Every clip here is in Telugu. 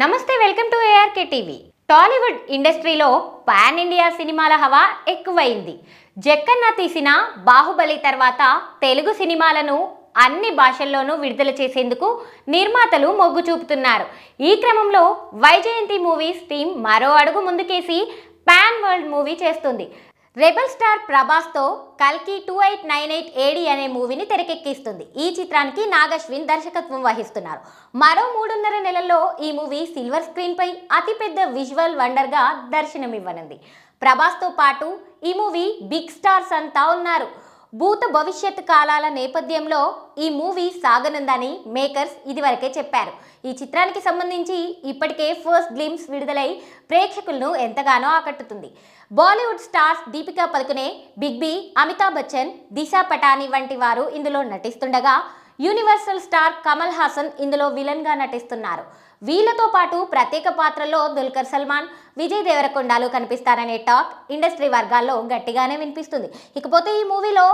నమస్తే welcome to ARK TV Tollywood ఇండస్ట్రీలో పాన్ ఇండియా సినిమాల హవా ఎక్కువైంది. జక్కన్న తీసిన బాహుబలి తర్వాత తెలుగు సినిమాలను అన్ని భాషల్లోనూ విడుదల చేసేందుకు నిర్మాతలు మొగ్గు చూపుతున్నారు. ఈ క్రమంలో వైజయంతి మూవీస్ టీం మరో అడుగు ముందుకేసి పాన్ వరల్డ్ మూవీ చేస్తుంది. రెబల్ స్టార్ ప్రభాస్తో కల్కి two eight nine eight AD అనే మూవీని తెరకెక్కిస్తుంది. ఈ చిత్రానికి నాగశ్విన్ దర్శకత్వం వహిస్తున్నారు. మరో మూడున్నర నెలల్లో ఈ మూవీ సిల్వర్ స్క్రీన్పై అతిపెద్ద విజువల్ వండర్గా దర్శనమివ్వనుంది. ప్రభాస్తో పాటు ఈ మూవీ బిగ్ స్టార్స్ అంతా ఉన్నారు భూత భవిష్యత్ కాలాల నేపథ్యంలో ఈ మూవీ సాగనుందని మేకర్స్ ఇదివరకే చెప్పారు. ఈ చిత్రానికి సంబంధించి ఇప్పటికే ఫస్ట్ గ్లిమ్స్ విడుదలై ప్రేక్షకులను ఎంతగానో ఆకట్టుతుంది. Bollywood stars Deepika Padukone big B Amitabh Bachchan Disha Patani వంటి వారు ఇందులో నటిస్తుండగా యూనివర్సల్ స్టార్ కమల్ హాసన్ ఇందులో విలన్గా నటిస్తున్నారు. వీళ్ళతో పాటు ప్రత్యేక పాత్రలో దుల్కర్ సల్మాన్ విజయ్ దేవరకొండలు కనిపిస్తారనే టాక్ ఇండస్ట్రీ వర్గాల్లో గట్టిగానే వినిపిస్తుంది. ఇకపోతే ఈ మూవీలో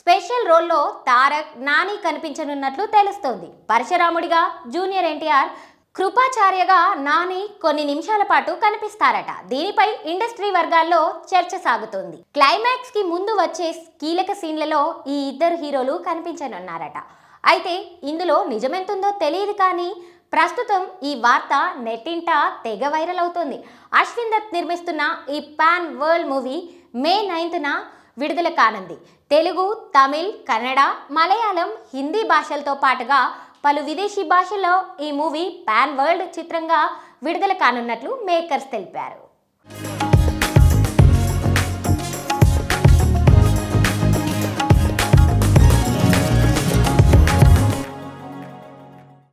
స్పెషల్ రోల్లో తారక్ నాని కనిపించనున్నట్లు తెలుస్తోంది. పరశురాముడిగా జూనియర్ ఎన్టీఆర్ కృపాచార్యగా నాని కొన్ని నిమిషాల పాటు కనిపిస్తారట. దీనిపై ఇండస్ట్రీ వర్గాల్లో చర్చ సాగుతోంది. క్లైమాక్స్కి ముందు వచ్చే కీలక సీన్లలో ఈ ఇద్దరు హీరోలు కనిపించనున్నారట. అయితే ఇందులో నిజమెంతుందో తెలియదు కానీ ప్రస్తుతం ఈ వార్త నెట్టింట తెగ వైరల్ అవుతోంది. అశ్విన్ దత్ నిర్మిస్తున్న ఈ పాన్ వరల్డ్ మూవీ మే నైన్త్న విడుదల కానుంది. తెలుగు తమిళ్ కన్నడ మలయాళం హిందీ భాషలతో పాటుగా పలు విదేశీ భాషల్లో ఈ మూవీ పాన్ వరల్డ్ చిత్రంగా విడుదల కానున్నట్లు మేకర్స్ తెలిపారు.